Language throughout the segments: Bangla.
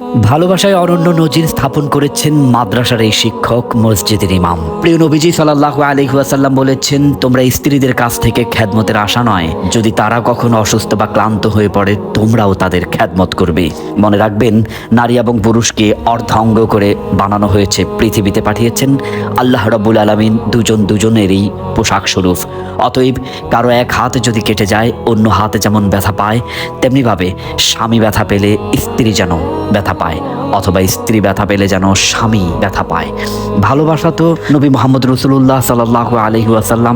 ভালোবাসায় অনন্য নজির স্থাপন করেছেন মাদ্রাসার এই শিক্ষক মসজিদের ইমাম। প্রিয় নবীজি সাল্লাহ আলহিহাসাল্লাম বলেছেন, তোমরা স্ত্রীদের কাছ থেকে খ্যাদমতের আশা নয়। যদি তারা কখনো অসুস্থ বা ক্লান্ত হয়ে পড়ে, তোমরাও তাদের খ্যাদমত করবে। মনে রাখবেন, নারী এবং পুরুষকে অর্ধাঙ্গ করে বানানো হয়েছে, পৃথিবীতে পাঠিয়েছেন আল্লাহ রব্বুল আলমিন, দুজন দুজনেরই পোশাক স্বরূপ। অতএব কারও এক হাত যদি কেটে যায়, অন্য হাতে যেমন ব্যথা পায়, তেমনিভাবে স্বামী ব্যথা পেলে স্ত্রী যেন ব্যথা পায় অথবা স্ত্রী ব্যথা পেলে যেন স্বামী ব্যথা পায়। ভালোবাসা তো নবী মোহাম্মদ রসুল্লাহ সাল্লাহ আলহি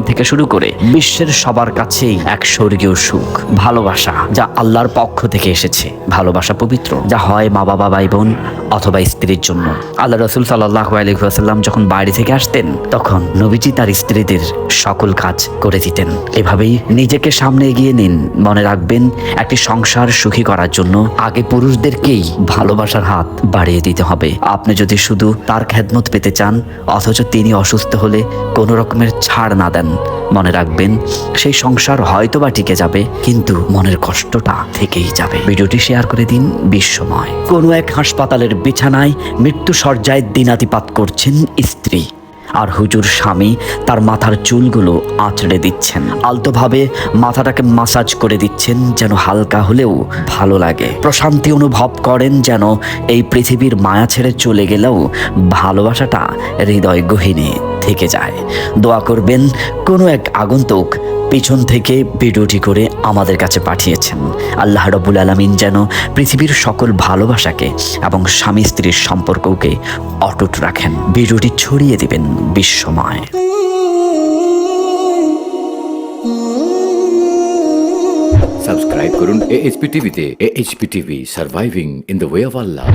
থেকে শুরু করে বিশ্বের সবার কাছেই এক স্বর্গীয় সুখ। ভালোবাসা যা আল্লাহর পক্ষ থেকে এসেছে। ভালোবাসা পবিত্র, যা হয় মা বাবা, ভাই বোন অথবা স্ত্রীর জন্য। আল্লাহ রসুল সাল্লাহ আলহিহাসাল্লাম যখন বাইরে থেকে আসতেন, তখন নবীজি তার স্ত্রীদের সকল কাজ করে দিতেন। এভাবেই নিজেকে সামনে এগিয়ে নিন, মনে রাখবেন একটি সংসার সুখী করার জন্য আগে পুরুষদেরকেই ভালোবাসার হাত বাড়িয়ে দিতে হবে। আপনি যদি শুধু তার খেদমত পেতে চান, অথচ তিনি অসুস্থ হলে কোনো রকমের ছাড় না দেন, মনে রাখবেন, সেই সংসার হয়তো বা টিকে যাবে, কিন্তু মনের কষ্টটা থেকেই যাবে। ভিডিওটি শেয়ার করে দিন বিশ্বময়। কোনো এক হাসপাতালের বিছানায় মৃত্যু সজ্জায় দিনাতিপাত করছেন স্ত্রী। আর হুজুর স্বামী তার মাথার চুলগুলো আঁচড়ে দিচ্ছেন। আলতোভাবে মাথাটাকে মাসাজ করে দিচ্ছেন যেন হালকা হলেও ভালো লাগে। প্রশান্তি অনুভব করেন যেন এই পৃথিবীর মায়া ছেড়ে চলে গেলেও ভালোবাসাটা হৃদয় গহিনী থেকে যায়। দোয়া করবেন, কোনো এক আগন্তুক পিছন থেকে ভিডিওটি করে আমাদের কাছে পাঠিয়েছেন। আল্লাহ রবুল আলমিন যেন পৃথিবীর সকল ভালোবাসাকে এবং স্বামী স্ত্রীর সম্পর্ককে অটুট রাখেন। ভিডিওটি ছড়িয়ে দিবেন বিশ্বময়। সাবস্ক্রাইব করুন এএইচপি টিভিতে AHP TV surviving in the way of Allah